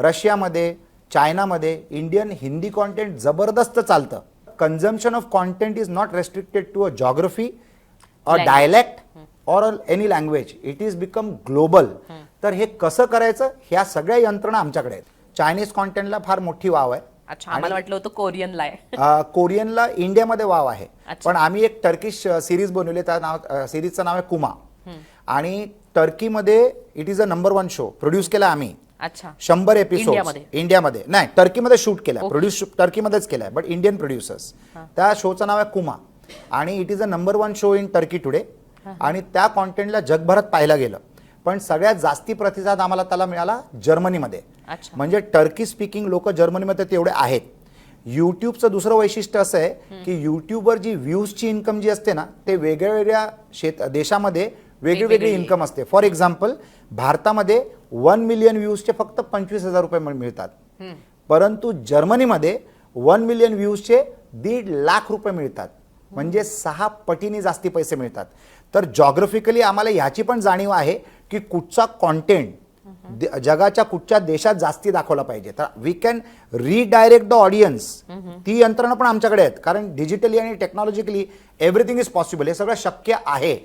रशियामध्ये चायनामध्ये Indian Hindi content जबरदस्त चालतं. Consumption of content is not restricted to a geography a. Dialect or any language it is become global तर हे कसं करायचं? ह्या सगळ्या यंत्रणा आमच्याकडे आहेत. चायनीज कॉन्टेंटला फार मोठी वाव आहे. अच्छा आम्हाला वाटलं होतं कोरियनला कोरियनला इंडियामध्ये वाव आहे. पण आम्ही एक टर्किश सिरीज बनवली. त्या नाव सिरीजचं नाव आहे कुमा. आणि टर्कीमध्ये it is a number one show produce केला आम्ही. अच्छा. शंभर एपिसोड इंडियामध्ये? इंडियामध्ये. नाही टर्कीमध्ये शूट केला प्रोड्यूस टर्कीमध्येच केलाय बट इंडियन प्रोड्युसर्स त्या शोचं नाव आहे कुमा. आणि it is a number one show in Turkey today आणि त्या कॉन्टेंटला जगभरात पाहिलं गेलं. पण सगळ्यात जास्ती प्रतिसाद आम्हाला त्याला मिळाला जर्मनीमध्ये. अच्छा. म्हणजे टर्की स्पीकिंग लोक जर्मनीमध्ये तेवढे आहेत. यूट्यूबचं दुसरं वैशिष्ट्य असं आहे की यूट्यूबवर जी व्ह्यूजची इन्कम जी असते ना ते वेगळ्या वेगळ्या शेत देशामध्ये वेगळी वेगळी वेगवेगळी. इन्कम असते. फॉर एक्झाम्पल भारतामध्ये वन मिलियन व्ह्यूजचे फक्त पंचवीस हजार रुपये मिळतात. परंतु जर्मनीमध्ये वन मिलियन व्ह्यूजचे दीड लाख रुपये मिळतात. म्हणजे सहा पटीने जास्ती पैसे मिळतात. तर जॉग्रफिकली आम्हाला ह्याची पण जाणीव आहे की कुठचा कॉन्टेंट जगाच्या कुठच्या देशात जास्ती दाखवला पाहिजे. तर we can redirect the audience ती यंत्रणा पण आमच्याकडे आहेत. कारण डिजिटली आणि टेक्नॉलॉजिकली एव्हरीथिंग इज पॉसिबल हे सगळं शक्य आहे.